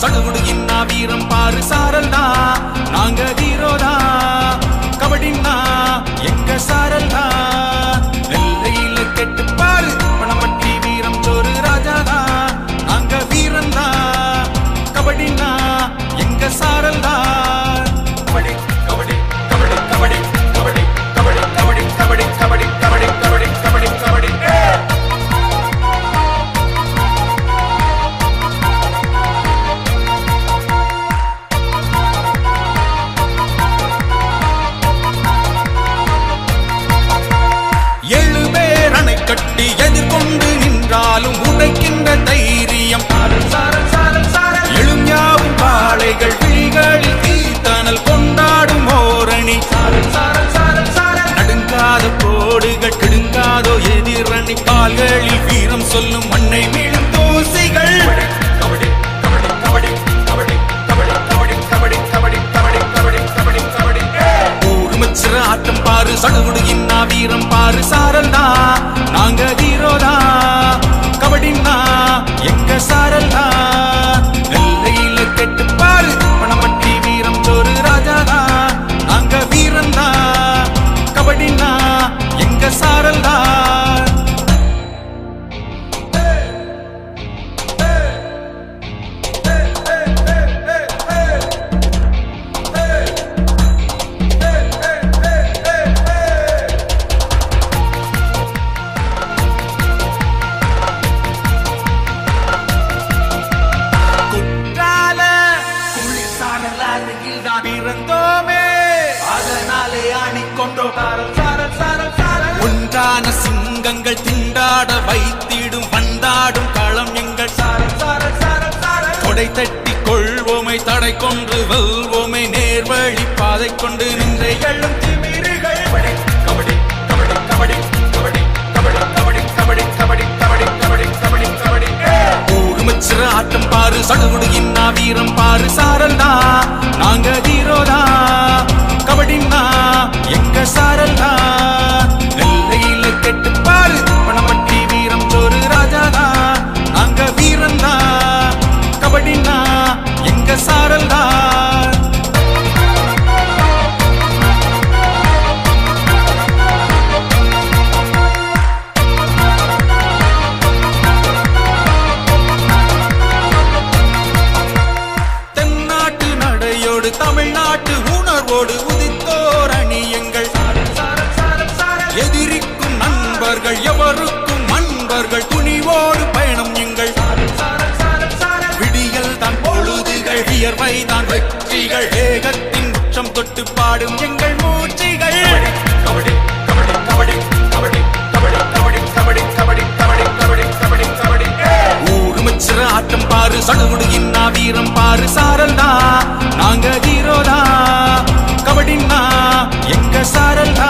சடுகுடு இன்னா வீரம் பாரு சாரல்னா. நாங்க வீரோதா கபடின்னா எங்க சாரல்னா. எதிரணி கால்களில் வீரம் சொல்லும் மண்ணை மீளும் தூசிகள். ஆட்டம் பாரு சடுகுடு ஆணிக்கொண்டோம் சாரல் ஒன்றான சிங்கங்கள் திண்டாட வைத்திடும் வந்தாடும் களம் எங்கள். சாரல் கொடை தட்டி கொள்வோமை தடை கொன்று வெல்வோமை நேர்வழி பாதை கொண்டு நின்று எழும் திமிருகள். கபடி கபடி கபடி கபடி கபடி கபடி கபடி கபடி கபடி கபடி கபடி ஊருமச்சிற ஆட்டம் பாரு சடுகுடு இன்னா வீரம் பாரு சாரல்தா நாங்க தீரோதா ஆடும் எங்கள் மூச்சிகள். கபடி கபடி கபடி கபடி கபடி கபடி கபடி கபடி கபடி கபடி கபடி கபடி ஊர் மச்சர ஆட்டம் பாரு சடுகுடுகின்னா வீரம் பாரு சாரல்தா நாங்க ஹீரோதா கபடின்னா எங்க சாரல்தா?